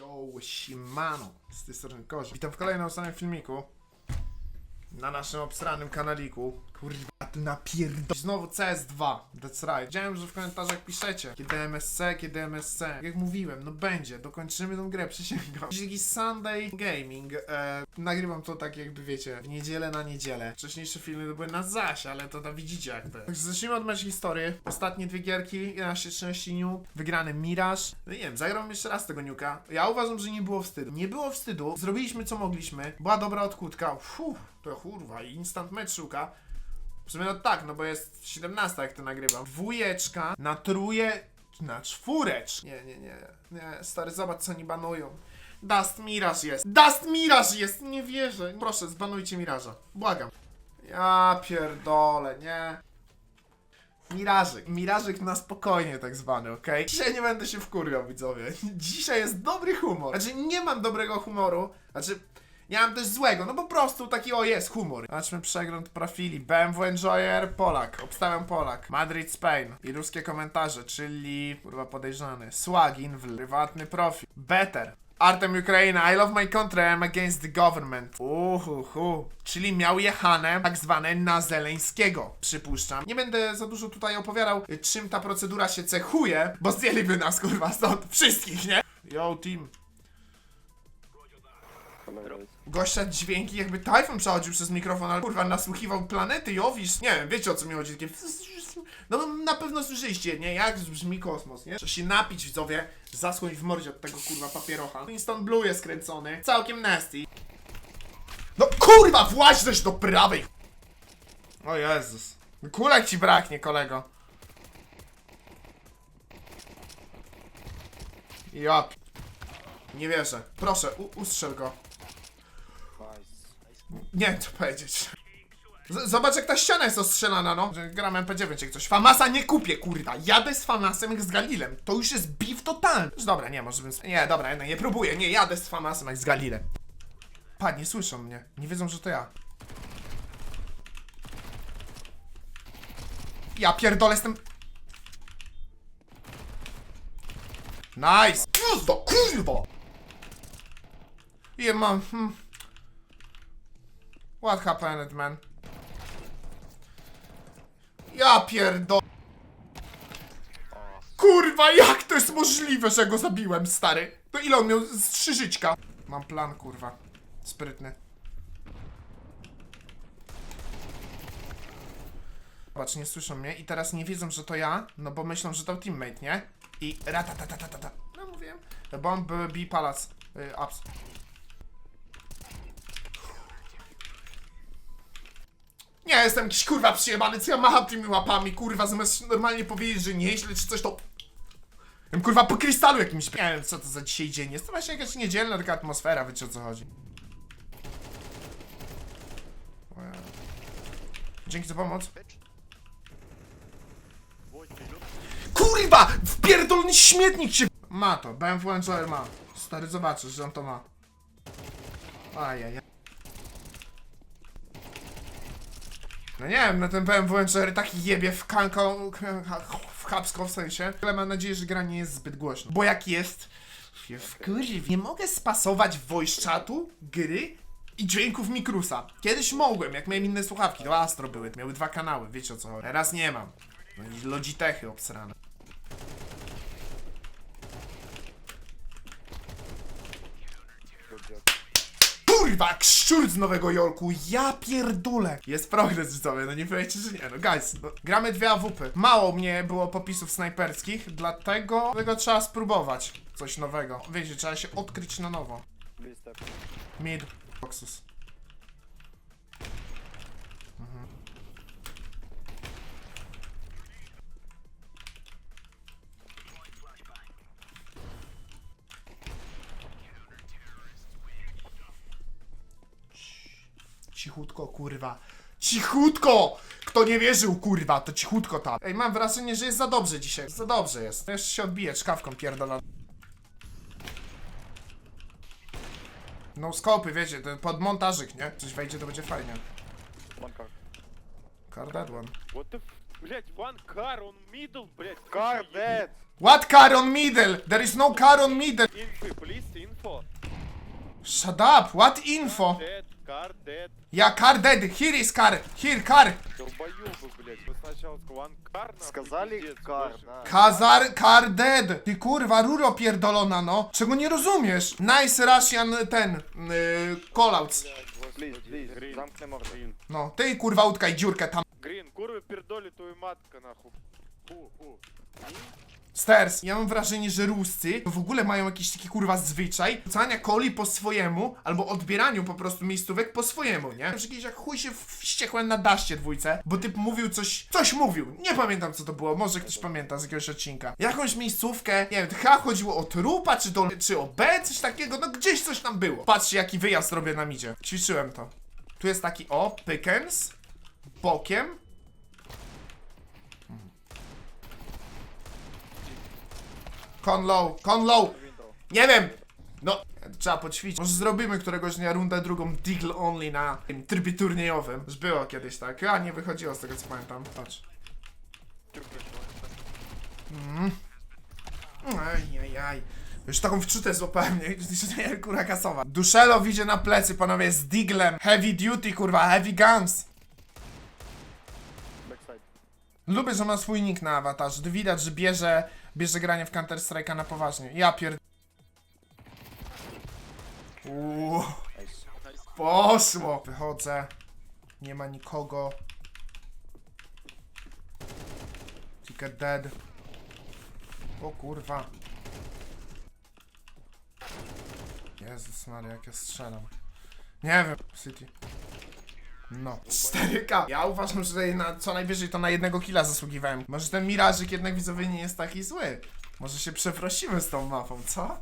Yo, siemano, z tej strony Kozi. Witam w kolejnym ostatnim filmiku na naszym obsranym kanaliku. Kurwa, tu napierdol... Znowu CS2, that's right. Widziałem, że w komentarzach piszecie, kiedy MSC, kiedy MSC. Jak mówiłem, no będzie, dokończymy tą grę, przysięgam. Dziś jakiś Sunday Gaming. E, nagrywam to tak jakby, wiecie, w niedzielę na niedzielę. Wcześniejsze filmy to były na zaś, ale to tam widzicie jak to zacznijmy od mecz historii. Ostatnie dwie gierki, 11-13 Nuke, wygrany Mirage. No nie wiem, zagram jeszcze raz tego Nuka. Ja uważam, że nie było wstydu. Nie było wstydu, zrobiliśmy co mogliśmy. Była dobra odkutka. Fuh, to kurwa, instant mecz szuka. W sumie no tak, no bo jest 17 jak to nagrywam. Dwójeczka na truje, na czwórecz. Nie, nie, nie, nie, stary, zobacz co oni banują. Dust Mirage jest. Dust Mirage jest! Nie wierzę. Proszę, zbanujcie Miraża. Błagam. Ja pierdolę, nie. Mirażyk. Mirażyk na spokojnie tak zwany, okej? Dzisiaj nie będę się wkurwiał, widzowie. Dzisiaj jest dobry humor. Znaczy, nie mam dobrego humoru. Znaczy, nie mam też złego, no po prostu taki o jest humor. Zobaczmy przegląd profili. BMW Enjoyer, Polak. Obstawiam Polak. Madrid, Spain. I ruskie komentarze, czyli kurwa podejrzany. Swagin, w prywatny profil. Better. Artem Ukraina, I love my country, I'm against the government. Uhuhu. Czyli miał jechane tak zwane na Zeleńskiego, przypuszczam. Nie będę za dużo tutaj opowiadał, y, czym ta procedura się cechuje, bo zdjęliby nas kurwa stąd wszystkich, nie? Yo, team. Gościa dźwięki, jakby tajfun przechodził przez mikrofon, ale kurwa nasłuchiwał planety Jowisz. Nie wiem, wiecie o co mi chodzi. Takie... No na pewno słyszeliście, nie? Jak brzmi kosmos, nie? Trzeba się napić, widzowie, zasłoń w mordzie od tego kurwa papierocha. Winston Blue jest kręcony, całkiem nasty. No kurwa, właź do prawej! O Jezus. Kulek ci braknie, kolego. Ja... Nie wierzę. Proszę, ustrzel go. Nie wiem co powiedzieć. Z- Zobacz jak ta ściana jest ostrzelana, no. Gram MP9 jak coś. Famasa nie kupię, kurwa. Jadę z Famasem jak z Galilem. To już jest beef totalny. Już dobra, nie, może bym... Nie, dobra, nie, nie próbuję. Nie, jadę z Famasem jak z Galilem. Pa, nie słyszą mnie. Nie wiedzą, że to ja. Ja pierdolę, jestem... Nice! Kurwa, kurwa! I mam... Hmm. What happened, man? Ja pierdol... Kurwa, jak to jest możliwe, że go zabiłem, stary? To ile on miał z trzy żyćka? Mam plan, kurwa. Sprytny. Patrz, nie słyszą mnie i teraz nie wiedzą, że to ja, no bo myślą, że to teammate, nie? I ratatatatata. No mówiłem. Bomb B palace. Y, ups. Nie, jestem jakiś kurwa przyjebany, co ja macham tymi łapami, kurwa, zamiast normalnie powiedzieć, że nieźle czy coś to... Wiem, kurwa, po krystalu jakimś... Nie wiem, co to za dzisiaj dzień jest. To właśnie jakaś niedzielna taka atmosfera, wiecie o co chodzi. Dzięki za pomoc. Kurwa! Wpierdolony śmietnik się... Ma to, BMW Enjoyer ma. Stary, zobaczysz, że on to ma. Ajajaj. No nie wiem, no ten BMW Enjoyer taki jebie w kanko... w chapsko w sensie. Ale mam nadzieję, że gra nie jest zbyt głośna. Bo jak jest... W kurwie, nie mogę spasować voice chatu, gry i dźwięków Mikrusa. Kiedyś mogłem, jak miałem inne słuchawki, to Astro były, miały dwa kanały, wiecie o co chodzi. Teraz nie mam. No i Logitechy obsrane. Kurwa, jak szczur z Nowego Jorku, ja pierdolę. Jest progres widzowie, no nie powiecie, że nie. No guys, no, gramy dwie AWP. Mało mnie było popisów snajperskich, dlatego tego trzeba spróbować. Coś nowego. Wiecie, trzeba się odkryć na nowo. Mid. Boxus. Cichutko, kurwa. Cichutko! Kto nie wierzył, kurwa, to cichutko tam. Ej, mam wrażenie, że jest za dobrze dzisiaj. Za dobrze jest. Jeszcze się odbije czkawką pierdolona. No skopy, wiecie, ten podmontażyk, nie? Coś wejdzie, to będzie fajnie. One car. Car dead one. What the f... Блять, one car on middle, блять. Car dead. What car on middle? There is no car on middle. Info, please, info. Shut up, what info? Dead, car dead. Я car dead, here is car, here car. Долбоёбы, блядь. Вы сначала сказали, one car, нахуй, Сказали пиздец, кар, больше. да. Kazar car dead. Ty kurwa, ruro pierdolona, no. Czego nie rozumiesz? Nice Russian ten, yy, callouts. Please, please, замкни морду. No, ty kurwa utkaj dziurkę tam. Green, kurwa, pierdoli твою матка, нахуй. Фу, фу. Stairs. Ja mam wrażenie, że Ruscy w ogóle mają jakiś taki kurwa zwyczaj rzucania coli po swojemu, albo odbieraniu po prostu miejscówek po swojemu, nie? Że kiedyś jak chuj się wściekłem na daście dwójce, bo typ mówił coś, coś mówił. Nie pamiętam co to było, może ktoś pamięta z jakiegoś odcinka. Jakąś miejscówkę, nie wiem, chyba chodziło o trupa, czy, do, czy o B, coś takiego, no gdzieś coś tam było. Patrzcie jaki wyjazd robię na midzie. Ćwiczyłem to. Tu jest taki o, pykens, bokiem, Con low, con low. Nie wiem. No, trzeba poćwiczyć. Może zrobimy któregoś dnia rundę drugą Deagle Only na tym trybie turniejowym. Już było kiedyś tak. A nie wychodziło z tego co pamiętam. Patrz. Mm. Aj, aj, aj. Już taką wczutę złapałem, nie? Nie, kurwa kasowa. Duszelo idzie na plecy, panowie, z Diglem. Heavy duty, kurwa, heavy guns. Lubię, że ma swój nick na awatarze. Widać, że bierze, bierze granie w Counter Strike'a na poważnie. Ja pierd... Uuu. Poszło. Wychodzę. Nie ma nikogo. Ticket dead. O kurwa. Jezus Maria, jak ja strzelam. Nie wiem, City. No, 4K. Ja uważam, że na, co najwyżej to na jednego killa zasługiwałem. Może ten mirażyk jednak widzowie nie jest taki zły. Może się przeprosimy z tą mapą, co?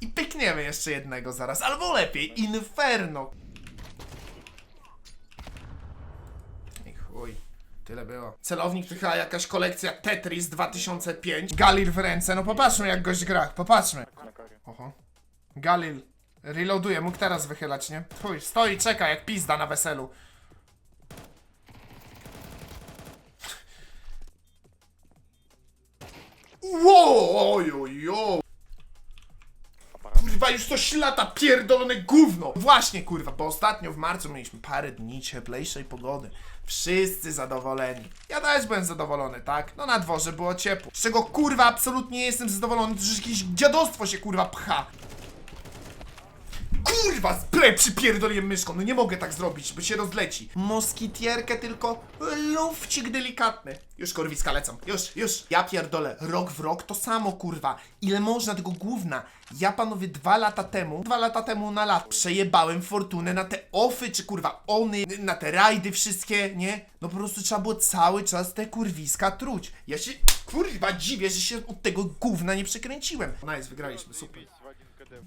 I pykniemy jeszcze jednego zaraz, albo lepiej, Inferno. I chuj. Tyle było. Celownik to chyba jakaś kolekcja Tetris 2005. Galil w ręce, no popatrzmy jak gość gra, popatrzmy. Oho. Galil. Reloaduje, mógł teraz wychylać, nie? Chuj, stoi, czeka jak pizda na weselu. Ło, ojojo. Kurwa, już coś lata pierdolone gówno. Właśnie, kurwa, bo ostatnio w marcu mieliśmy parę dni cieplejszej pogody. Wszyscy zadowoleni. Ja też byłem zadowolony, tak? No na dworze było ciepło. Z czego kurwa absolutnie nie jestem zadowolony, to że jakieś dziadostwo się kurwa pcha. Kurwa, spray przypierdoliłem myszką, no nie mogę tak zrobić, bo się rozleci. Moskitierkę tylko lufcik delikatny. Już korwiska lecą, już, już. Ja pierdolę, rok w rok to samo kurwa. Ile można tego gówna? Ja panowie dwa lata temu, dwa lata temu na lat przejebałem fortunę na te ofy, czy kurwa ony, na te rajdy wszystkie, nie? No po prostu trzeba było cały czas te kurwiska truć. Ja się kurwa dziwię, że się od tego gówna nie przekręciłem. Nice, wygraliśmy, super.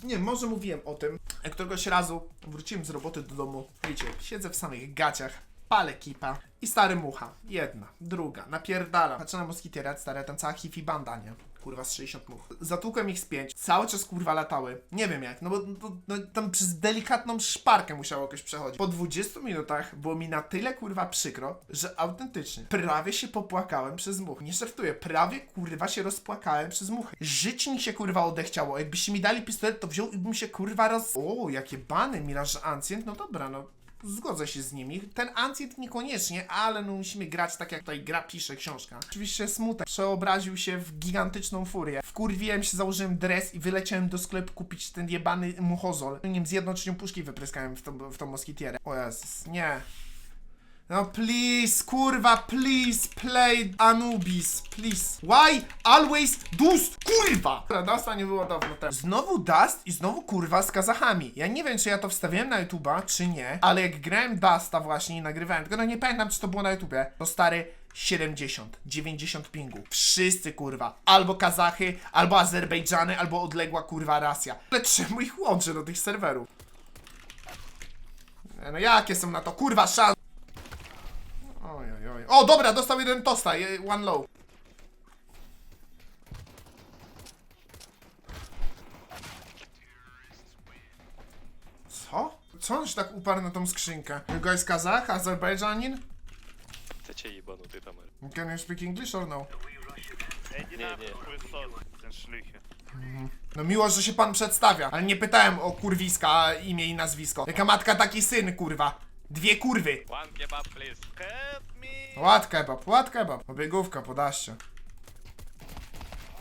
Nie, może mówiłem o tym. Jak któregoś razu wróciłem z roboty do domu. Wiecie, siedzę w samych gaciach, palę kipa i stary mucha. Jedna, druga, napierdala. Patrzę na moskitiera, stare, tam cała hifi banda, nie? Kurwa z 60 much. Zatłukłem ich z 5. Cały czas kurwa latały. Nie wiem jak, no bo no, no, tam przez delikatną szparkę musiało jakoś przechodzić. Po 20 minutach było mi na tyle kurwa przykro, że autentycznie prawie się popłakałem przez much. Nie żartuję, prawie kurwa się rozpłakałem przez muchy. Żyć mi się kurwa odechciało. Jakbyście mi dali pistolet, to wziął i bym się kurwa roz... O, jakie bany, Mirage Ancient, no dobra, no. Zgodzę się z nimi. Ten Ancient niekoniecznie, ale no musimy grać tak jak tutaj gra pisze książka. Oczywiście smutek. Przeobraził się w gigantyczną furię. Wkurwiłem się, założyłem dres i wyleciałem do sklepu kupić ten jebany muchozol. Nim z jedną trzecią puszki wypryskałem w tą, w tą moskitierę. O Jezus, nie. No please, kurwa, please play Anubis, please. Why always Dust? Kurwa! Dusta nie było dawno temu. Znowu Dust i znowu kurwa z Kazachami. Ja nie wiem, czy ja to wstawiłem na YouTube'a, czy nie, ale jak grałem Dusta właśnie i nagrywałem, tylko no nie pamiętam, czy to było na YouTubie, to stary 70, 90 pingu. Wszyscy kurwa. Albo Kazachy, albo Azerbejdżany, albo odległa kurwa Rosja. Ale czemu ich łączę do tych serwerów? No jakie są na to kurwa szanse? Oj, oj, oj. O, dobra, dostał jeden tosta, je- one low. Co? Co on się tak uparł na tą skrzynkę? You guys Kazach, Azerbejdżanin? Ты че ебанутый там? Can you speak English or no? Не, не. Ten szlichy. No miło, że się pan przedstawia, ale nie pytałem o kurwiska, imię i nazwisko. Jaka matka, taki syn, kurwa. Dwie kurwy. One kebab, please. Help me. Ład kebab, ład kebab. Obiegówka, podaście.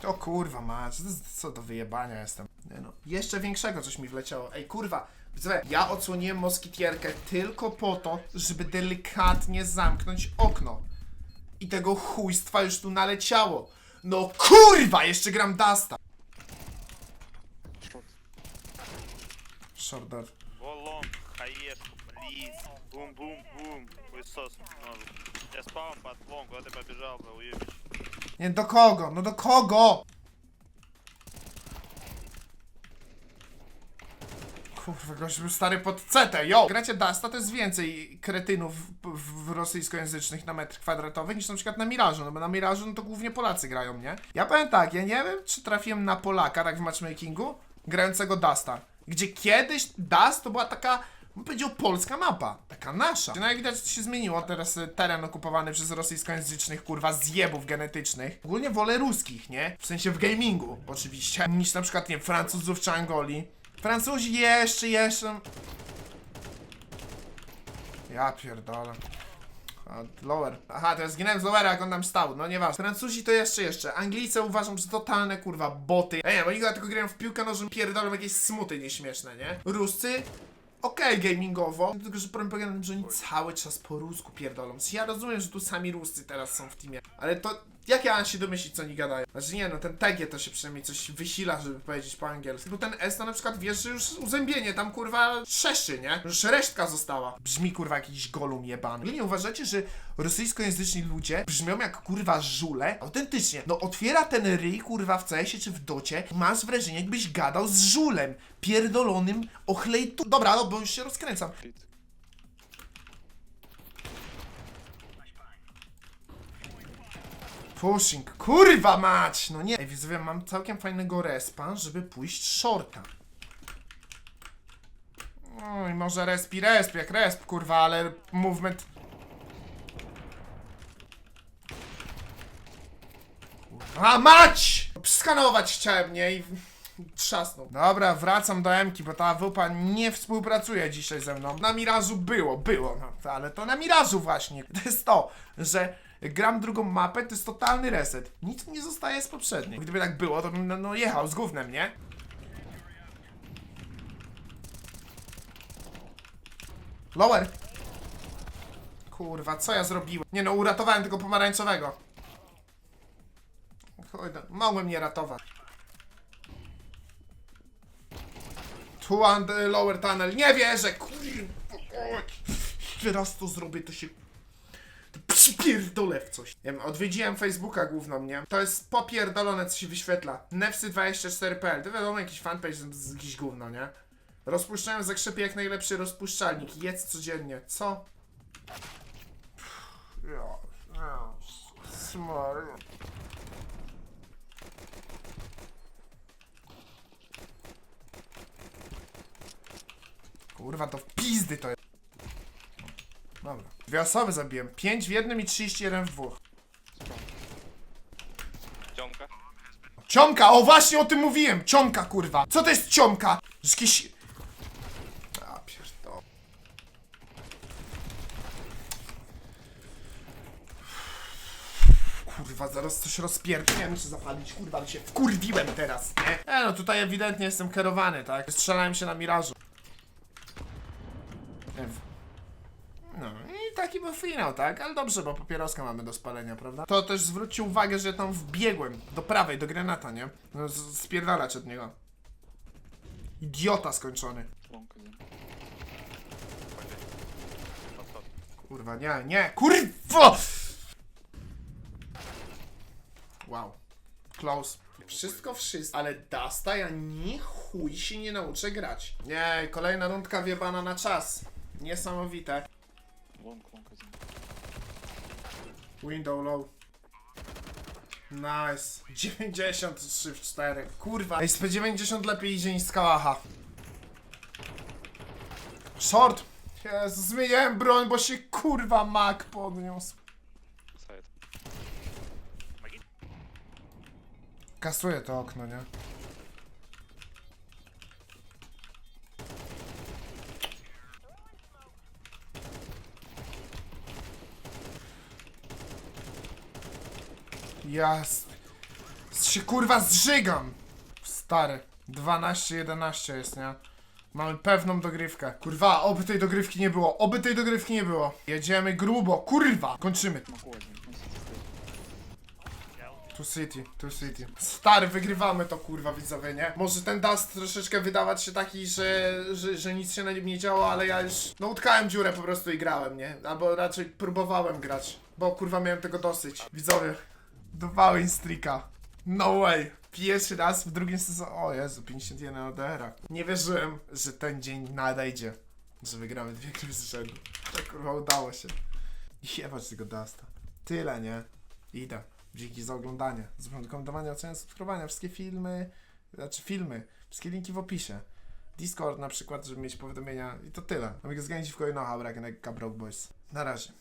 To kurwa mać, co do wyjebania jestem. Nie no. Jeszcze większego coś mi wleciało. Ej kurwa, Słuchaj, ja odsłoniłem moskitierkę tylko po to, żeby delikatnie zamknąć okno. I tego chujstwa już tu naleciało. No kurwa, jeszcze gram Dasta. Short door. Go please. Бум, бум, бум. Хуесос ножик. Я спал под лонг, куда ты побежал, бля, уебищ. Nie, do kogo? No do kogo? Kurwa, gość był stary pod cetę, yo! Gracie Dasta to jest więcej kretynów w, w rosyjskojęzycznych na metr kwadratowy niż na przykład na Mirażu, no bo na Mirażu no to głównie Polacy grają, nie? Ja powiem tak, ja nie wiem, czy trafiłem na Polaka tak w matchmakingu, grającego Dasta, gdzie kiedyś Dust to była taka bym powiedział polska mapa, taka nasza. No jak widać to się zmieniło, teraz y, teren okupowany przez rosyjskojęzycznych kurwa zjebów genetycznych. Ogólnie wolę ruskich, nie? W sensie w gamingu oczywiście, niż na przykład, nie Francuzów czy Angolii. Francuzi jeszcze, jeszcze... Ja pierdolę. Lower. Aha, to ja zginąłem z lowera, jak on tam stał. No nieważne. Francuzi to jeszcze, jeszcze. Anglicy uważam, że totalne kurwa boty. Nie wiem, oni tylko grają w piłkę nożną, pierdolą jakieś smuty nieśmieszne, nie? Ruscy okej gamingowo, tylko że problem polega na tym, że oni cały czas po rusku pierdolą. Ja rozumiem, że tu sami Ruscy teraz są w teamie, ale to jak ja mam się domyślić, co oni gadają? Znaczy nie, no ten TG to się przynajmniej coś wysila, żeby powiedzieć po angielsku. Bo ten S to na przykład wiesz, że już uzębienie tam kurwa trzeszczy, nie? Już resztka została. Brzmi kurwa jakiś golum jebany. Wy nie uważacie, że rosyjskojęzyczni ludzie brzmią jak kurwa żule? Autentycznie. No otwiera ten ryj kurwa w CS-ie czy w docie masz wrażenie jakbyś gadał z żulem. Pierdolonym ochlejtu. Dobra, no bo już się rozkręcam. Pushing, kurwa mać! No nie. Ej, widzowie, mam całkiem fajnego respa, żeby pójść shorta. No i może respi, resp, jak resp, kurwa, ale movement... A mać! Skanować chciałem, nie? I trzasnął. Dobra, wracam do Emki, bo ta wupa nie współpracuje dzisiaj ze mną. Na Mirażu było, było, no, ale to na Mirażu właśnie. To jest to, że gram drugą mapę, to jest totalny reset. Nic nie zostaje z poprzedniej. Gdyby tak było, to bym no, no jechał z gównem, nie? Lower! Kurwa, co ja zrobiłem? Nie no, uratowałem tego pomarańczowego. Chuj, no, mogłem nie ratować. Tu and lower tunnel. Nie wierzę, kurwa. Teraz to zrobię, to się... Przypierdolę w coś. Nie wiem, odwiedziłem Facebooka główną, nie? To jest popierdolone, co się wyświetla. Nefsy24.pl To wiadomo, jakiś fanpage z jakiś gówno, nie? Rozpuszczałem w zakrzepie jak najlepszy rozpuszczalnik. Jedz codziennie. Co? Ja, ja. Kurwa, to w pizdy to jest. Dobra. Dwie osoby zabiłem. Pięć w jednym i 31 w dwóch. Ciąka. Ciomka! O, właśnie o tym mówiłem! Ciomka, kurwa! Co to jest ciomka? Jakiś... A, pierdol... Kurwa, zaraz coś rozpierdolę. Ja muszę zapalić, kurwa, ale się wkurwiłem teraz, nie? E, no tutaj ewidentnie jestem kierowany, tak? Strzelałem się na mirażu. Nie. No i taki był finał, tak? Ale dobrze, bo papieroska mamy do spalenia, prawda? To też zwróćcie uwagę, że tam wbiegłem do prawej, do granata, nie? No, z- spierdalać od niego. Idiota skończony. Kurwa, nie, nie, kurwa! Wow. Close. Wszystko, wszystko. Ale Dasta ja ni chuj się nie nauczę grać. Nie, kolejna rundka wiebana na czas. Niesamowite. Łąk, łąk. Window low. Nice. 93 w 4. Kurwa. SP90 lepiej idzie niż Skalacha. Short. Jezu, zmieniałem broń, bo się kurwa mak podniósł. Side. Kasuję to okno, nie? Ja s- się kurwa zżygam! Stary, 12-11 jest, nie? Mamy pewną dogrywkę. Kurwa, oby tej dogrywki nie było, oby tej dogrywki nie było. Jedziemy grubo, kurwa! Kończymy. Tu City, tu City. Stary, wygrywamy to kurwa widzowie, nie? Może ten Dust troszeczkę wydawać się taki, że, że, że nic się na nim nie działo, ale ja już no utkałem dziurę po prostu i grałem, nie? Albo raczej próbowałem grać, bo kurwa miałem tego dosyć. Widzowie, dwa win streaka. No way. Pierwszy raz w drugim sezonie. O Jezu, 51 ODR-a. Nie wierzyłem, że ten dzień nadejdzie. Że wygramy dwie gry z rzędu. Tak kurwa udało się. Jebać tego Dusta. Tyle, nie? Idę. Dzięki za oglądanie. Zapomnę komentowania, oceny, subskrybowania. Wszystkie filmy, znaczy filmy, wszystkie linki w opisie. Discord na przykład, żeby mieć powiadomienia i to tyle. Amigos, zganić w kolejną Habrag, Broke Boys. Na razie.